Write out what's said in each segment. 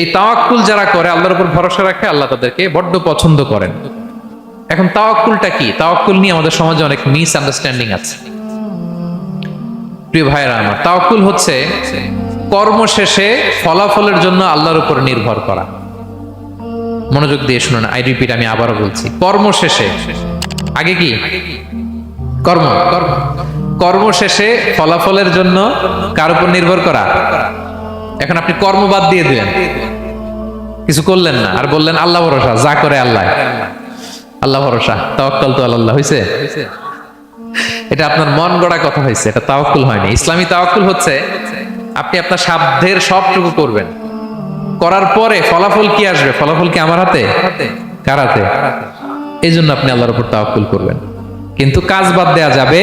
এই তাওয়াক্কুল যারা করে, আল্লাহর উপর ভরসা রাখে, আল্লাহ তাদেরকে বড্ড পছন্দ করেন। এখন তাওয়াক্কুলটা কি? তাওয়াক্কুল নিয়ে আমাদের সমাজে অনেক মিস আন্ডারস্ট্যান্ডিং আছে। প্রিয় ভাইরা আমার, তাওয়াক্কুল হচ্ছে কর্ম শেষে ফলাফলের জন্য আল্লাহর উপর নির্ভর করা। মনোযোগ দিয়ে শুনুন আই রিপিট আমি আবারও বলছি। কর্ম শেষে আগে কি? কর্ম। কর্ম শেষে ফলাফলের জন্য কার উপর নির্ভর করা? এখন আপনি কর্ম বাদ দিয়ে দিলেন। কিছু করলেন না আর বললেন আল্লাহ ভরসা যা করে আল্লাহ। আল্লাহ ভরসা তাওয়াক্কাল তো আল্লাহ হয়েছে এটা আপনার মন গড়া কথা হয়েছে এটা তাওয়াক্কুল হয়নি। ইসলামী তাওয়াক্কুল হচ্ছে আপনি আপনার সাধ্যের সবটুকু করবেন। করার পরে ফলাফল কি আসবে? ফলাফল কি আমার হাতে? কার হাতে? এই জন্য আপনি আল্লাহর উপর তাওয়াক্কুল করবেন। কিন্তু কাজ বাদ দেয়া যাবে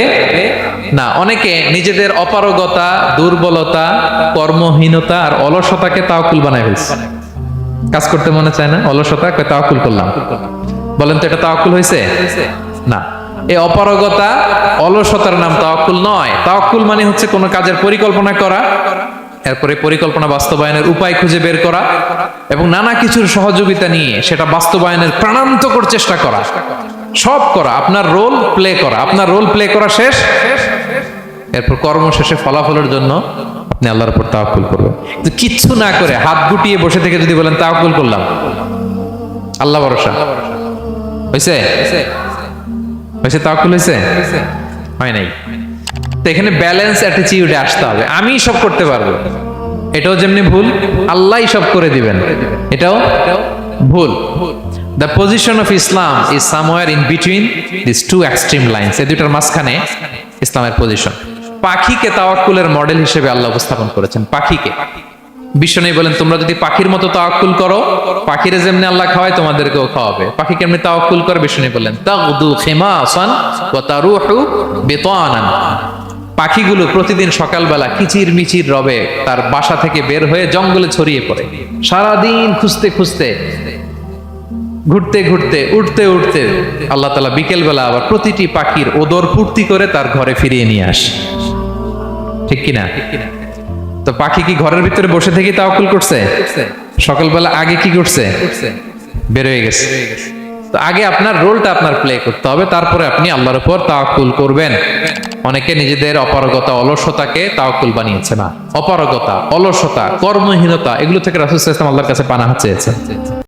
না। অনেকে নিজেদের অপারগতা দুর্বলতা কর্মহীনতা আর অলসতাকে তাওয়াক্কুল বানায় ফেলছে। কাজ করতে মনে চায় না? অলসতা, কয় তাওয়াক্কুল করলাম। বলেন তো, এটা তাওয়াক্কুল হয়েছে? না। এই অপারগতা, অলসতার নাম তাওয়াক্কুল নয়। তাওয়াক্কুল মানে হচ্ছে কোনো কাজের পরিকল্পনা করা, এরপরে পরিকল্পনা বাস্তবায়নের উপায় খুঁজে বের করা, এবং নানা কিছুর সহযোগিতা নিয়ে সেটা বাস্তবায়নের প্রাণান্তকর চেষ্টা করা, সব করা, আপনার রোল প্লে করা। আপনার রোল প্লে করা শেষ। এরপর কর্ম শেষে ফলাফলের জন্য আপনি আল্লাহর উপর তাওয়াক্কুল করবেন। কিন্তু কিচ্ছু না করে হাত গুটিয়ে বসে থেকে যদি বলেন, তাওয়াক্কুল করলাম। আল্লাহ ভরসা। হয়েছে হয়েছে তাওয়াক্কুল? হয়েছে হয় নাই। তো এখানে ব্যালেন্স অ্যাটিটিউডে আসতে হবে। আমি সব করতে পারব। এটাও যেমনি ভুল, আল্লাহই সব করে দিবেন। এটাও ভুল। The position of Islam is somewhere in between this two extreme lines এই দুটার মাঝখানে ইসলামের পজিশন পাখিকে তাওয়াক্কুলের মডেল হিসেবে আল্লাহ উপস্থাপন করেছেন, পাখিকে। বিশ্বনেই বলেন, তোমরা যদি পাখির মতো তাওয়াক্কুল করো, পাখিরে যেমনি আল্লাহ খাওয়ায়, তোমাদেরকেও খাওয়াবে। পাখি কেমনি তাওয়াক্কুল করে বিশ্বনেই বললেন তাগদু খিমাসান ওয়া তারুহু বিতানান। পাখিগুলো প্রতিদিন সকালবেলা কিচির মিচির রবে তার বাসা থেকে বের হয়ে জঙ্গলে ছড়িয়ে পড়ে। সারাদিন খুঁজতে খুঁজতে ঘুরতে ঘুরতে, উঠতে উঠতে আল্লাহ তালা বিকেল বেলা আবার প্রতিটি পাখির ওদর পূর্তি করে তার ঘরে ফিরিয়ে নিয়ে আসে। ঠিক কিনা? তো পাখি কি ঘরের ভিতরে বসে থেকে তাওকুল করছে? সকালবেলা আগে কি করছে? বের হয়ে গেছে। তো আগে আপনার রোলটা আপনার প্লে করতে হবে, তারপরে আপনি আল্লাহর উপর তাওয়াক্কুল করবেন। অনেকে নিজেদের অপারগতা, অলসতাকে তাওয়াক্কুল বানিয়েছে না। অপারগতা, অলসতা, কর্মহীনতা, এগুলো থেকে রাসূল ওয়াসাল্লাম আল্লাহর কাছে পানাহ চেয়েছে